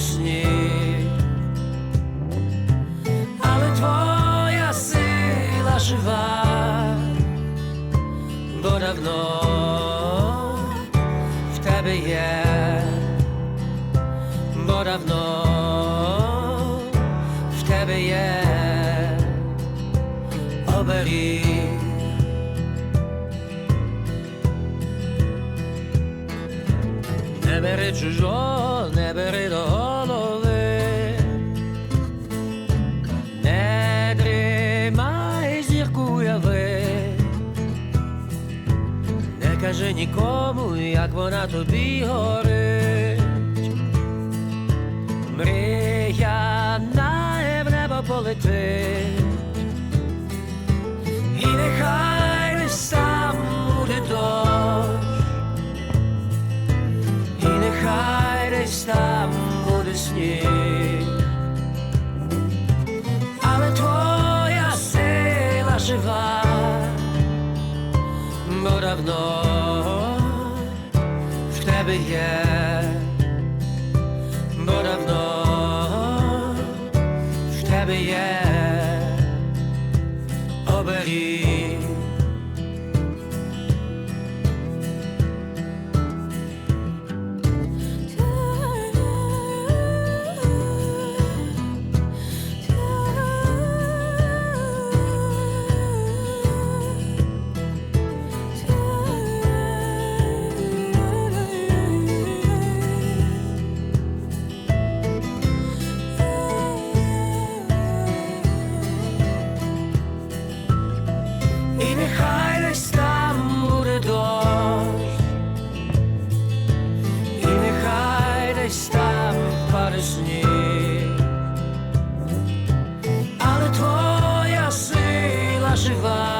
Сніг, але твоя сила жива, бо давно в тебе є, бо давно в тебе є. Оберіг. Не бери чужого, не бери не нікому, як вона тобі горить. Мрія на в небо полетить. І нехай десь там буде дощ, і нехай десь там буде сніг, але твоя сила жива, давно в тебе є, бо давно в тебе є оберіг. І нехай десь там буде дощ, і нехай десь там паде сніг, але твоя сила жива,